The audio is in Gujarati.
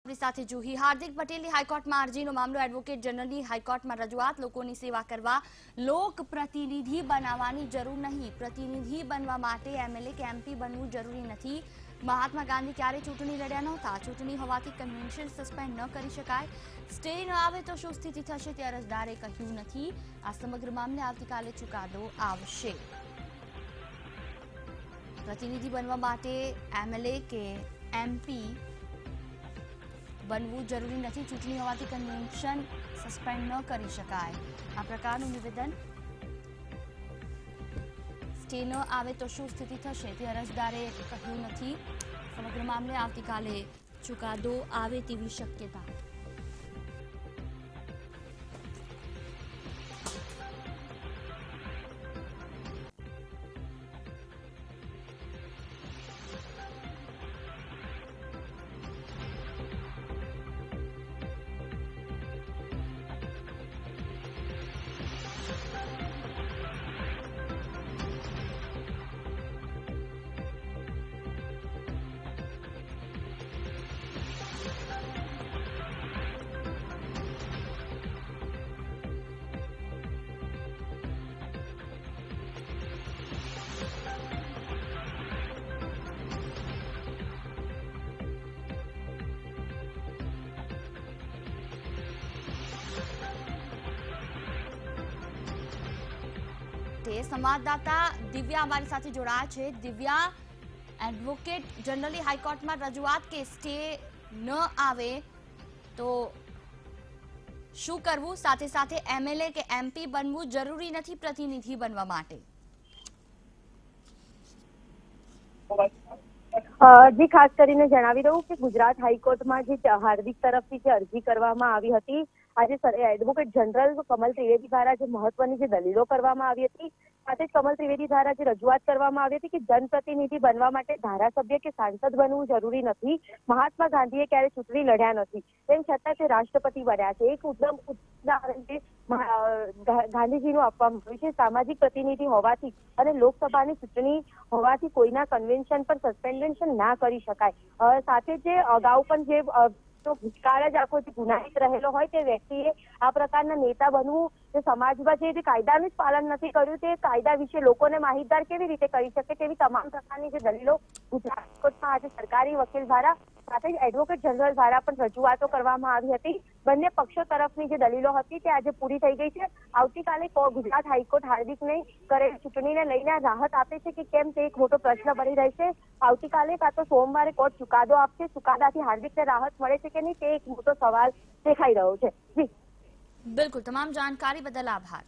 આપણી સાથે જુહી હાર્દિક પટેલની હાઈકોર્ટમાં અરજીનો મામલો એડવોકેટ જનરલની હાઈકોર્ટમાં રજૂઆત. લોકોની સેવા કરવા લોક પ્રતિનિધિ બનાવવાની જરૂર નહીં. પ્રતિનિધિ બનવા માટે એમએલએ કે એમપી બનવું જરૂરી નથી. મહાત્મા ગાંધી ક્યારે ચૂંટણી લડ્યા નહોતા. ચૂંટણી હોવાથી કન્વેન્શન સસ્પેન્ડ ન કરી શકાય. સ્ટે ન આવે તો શું સ્થિતિ થશે તે અરજદારે કહ્યું નથી. આ સમગ્ર મામલે આવતીકાલે ચુકાદો આવશે. પ્રતિનિધિ બનવા માટે એમએલએ કે એમપી બનવું જરૂરી નથી. ચૂંટણી હોવાથી કન્વેન્શન સસ્પેન્ડ ન કરી શકાય. આ પ્રકારનું નિવેદન સ્ટે ન આવે તો શું સ્થિતિ થશે? તે અરજદારે કહ્યું નથી. સમગ્ર મામલે આવતીકાલે ચુકાદો આવે તેવી શક્યતા. તે સંવાદદાતા દિવ્યા અમારી સાથે જોડાયા છે. દિવ્યા એડવોકેટ જનરલી હાઈકોર્ટમાં રજૂઆત કે સ્ટે ન આવે તો શું કરવું? સાથે સાથે એમએલએ કે એમપી બનવું જરૂરી નથી પ્રતિનિધિ બનવા માટે? જી, ખાસ કરીને જણાવી દઉં કે ગુજરાત હાઈકોર્ટમાં જે હાર્દિક તરફથી જે અરજી કરવામાં આવી હતી આજે એડવોકેટ જનરલ કમલ ત્રિવેદી દ્વારા જે મહત્વની જે દલીલો કરવામાં આવી હતી, સાથે જ કમલ ત્રિવેદી દ્વારા જે રજૂઆત કરવામાં આવી હતી કે જનપ્રતિનિધિ બનવા માટે ધારાસભ્ય કે સાંસદ બનવું જરૂરી નથી, મહાત્મા ગાંધીએ ક્યારે ચૂંટણી લડ્યા નથી. તેમ છતાં તે રાષ્ટ્રપતિ બન્યા છે. એક ઉદ્દમ ઉદાહરણ જે ગાંધીજીનું આપવામાં આવ્યું છે, સામાજિક પ્રતિનિધિ હોવાથી અને લોકસભાની ચૂંટણી હોવાથી કોઈના કન્વેન્શન પર સસ્પેન્શન ના કરી શકાય. સાથે જે અગાઉ પણ જે તો ભૂતકાળ જ આખો જે ગુનાહિત રહેલો હોય તે વ્યક્તિએ આ પ્રકારના નેતા બનવું તે સમાજમાં જે કાયદાનું જ પાલન નથી કર્યું, તે કાયદા વિશે લોકોને માહિતગાર કેવી રીતે કરી શકે તેવી તમામ પ્રકારની જે દલીલો ગુજરાત હાઈકોર્ટમાં આજે સરકારી વકીલ દ્વારા સાથે જ એડવોકેટ જનરલ દ્વારા પણ રજૂઆતો કરવામાં આવી હતી. બંને પક્ષો તરફની જે દલીલો હતી તે આજે પૂરી થઈ ગઈ છે. આવતીકાલે ગુજરાત હાઈકોર્ટ હાર્દિકને કરેલ ચૂંટણીને લઈને રાહત આપે છે કે કેમ તે એક મોટો પ્રશ્ન બની રહેશે. આવતીકાલે કાં તો સોમવારે કોર્ટ ચુકાદો આપશે. ચુકાદાથી હાર્દિકને રાહત મળે છે કે નહીં તે એક મોટો સવાલ દેખાઈ રહ્યો છે. બિલકુલ. તમામ જાણકારી બદલ આભાર.